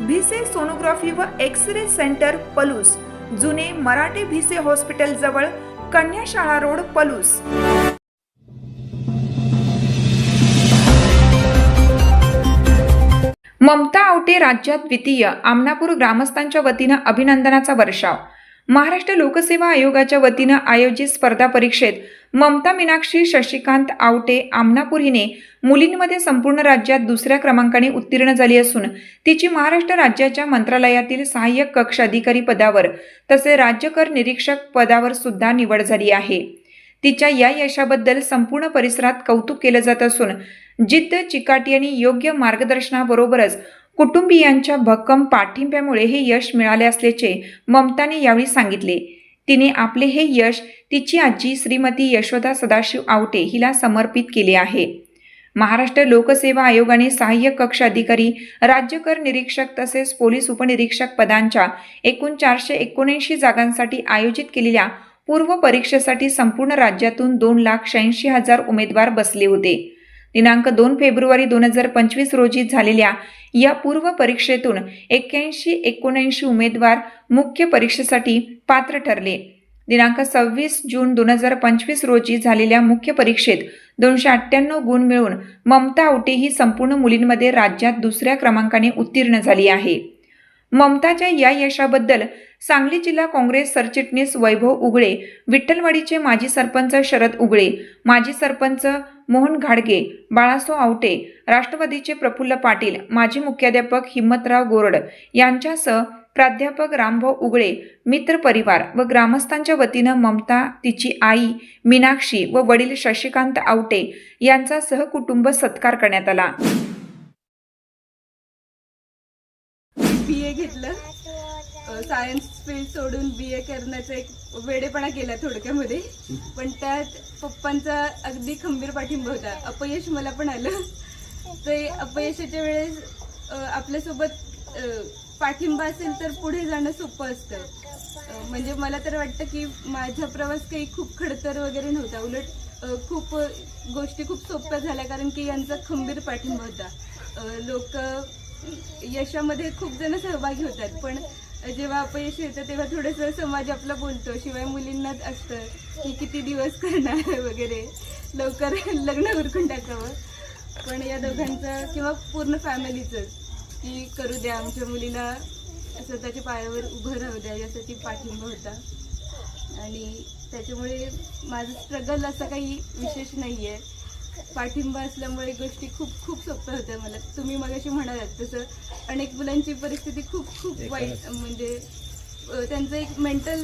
Bhise sonography व X ray centre Palus. जुने Marathe Bhise hospital जवळ कन्याशाळा रोड पलूस. ममता आवटे राज्यात द्वितीय. आमनापूर ग्रामस्थांच्या वतीनं अभिनंदनाचा वर्षाव. महाराष्ट्र लोकसेवा आयोगाच्या वतीनं आयोजित स्पर्धा परीक्षेत ममता मीनाक्षी शशिकांत आवटे आमनापूर हिने मुलींमध्ये संपूर्ण राज्यात दुसऱ्या क्रमांकाने उत्तीर्ण झाली असून तिची महाराष्ट्र राज्याच्या मंत्रालयातील सहाय्यक कक्ष अधिकारी पदावर तसे राज्यकर निरीक्षक पदावर सुद्धा निवड झाली आहे. तिच्या या यशाबद्दल संपूर्ण परिसरात कौतुक केलं जात असून जिद्द चिकाटी आणि योग्य मार्गदर्शनाबरोबरच कुटुंबियांच्या भक्कम पाठिंब्यामुळे हे यश मिळाले असल्याचे ममताने यावेळी सांगितले. तिने आपले हे यश तिची आजी श्रीमती यशोदा सदाशिव आवटे हिला समर्पित केले आहे. महाराष्ट्र लोकसेवा आयोगाने सहाय्यक कक्ष अधिकारी राज्यकर निरीक्षक तसेच पोलीस उपनिरीक्षक पदांच्या एकूण चारशे एकोणऐंशी जागांसाठी आयोजित केलेल्या पूर्व परीक्षेसाठी संपूर्ण राज्यातून दोन लाख शहाऐंशी हजार उमेदवार बसले होते. दिनांक दोन फेब्रुवारी दोन हजार पंचवीस रोजी झालेल्या या पूर्व परीक्षेतून एक्क्याऐंशी एकोणऐंशी उमेदवार मुख्य परीक्षेसाठी पात्र ठरले. दिनांक सव्वीस जून दोन हजार पंचवीस रोजी झालेल्या मुख्य परीक्षेत दोनशे अठ्ठ्याण्णव गुण मिळून ममता आवटे ही संपूर्ण मुलींमध्ये राज्यात दुसऱ्या क्रमांकाने उत्तीर्ण झाली आहे. ममताच्या या यशाबद्दल सांगली जिल्हा काँग्रेस सरचिटणीस वैभव उगळे विठ्ठलवाडीचे माजी सरपंच शरद उगळे माजी सरपंच मोहन घाडगे बाळासो आवटे राष्ट्रवादीचे प्रफुल्ल पाटील माजी मुख्याध्यापक हिम्मतराव गोरड यांच्यासह प्राध्यापक रामभाऊ उगळे मित्र परिवार व ग्रामस्थांच्या वतीनं ममता तिची आई मीनाक्षी व वडील शशिकांत आवटे यांचा सहकुटुंब सत्कार करण्यात आला. बी ए घेतलं. सायन्स फील्ड सोडून बी ए करण्याचा एक वेडेपणा केला थोडक्यामध्ये. पण त्यात पप्पांचा अगदी खंबीर पाठिंबा होता. अपयश मला पण आलं. ते अपयशाच्या वेळेस आपल्यासोबत पाठिंबा असेल तर पुढे जाणं सोपं असतं. म्हणजे मला तर वाटतं की माझा प्रवास काही खूप खडतर वगैरे नव्हता. उलट खूप गोष्टी खूप सोप्या झाल्या कारण की यांचा खंबीर पाठिंबा होता. लोक यशामध्ये खूप जण सहभागी होतात पण जेव्हा अपयश येतं तेव्हा थोडंसं समाज आपला बोलतो. शिवाय मुलींनाच असतं की किती दिवस करणार वगैरे. लवकर लग्न उरकून टाकावं. पण या दोघांचं किंवा पूर्ण फॅमिलीचं की करू द्या आमच्या मुलीला स्वतःच्या पायावर उभं राहू द्या यासाठी पाठिंबा होता. आणि त्याच्यामुळे माझं स्ट्रगल असं काही विशेष नाही आहे पाठिंबा असल्यामुळे गोष्टी खूप खूप सोप्या होत्या मला. तुम्ही मगाशी म्हणालात तसं. अनेक मुलांची परिस्थिती खूप खूप वाईट म्हणजे त्यांचं एक मेंटल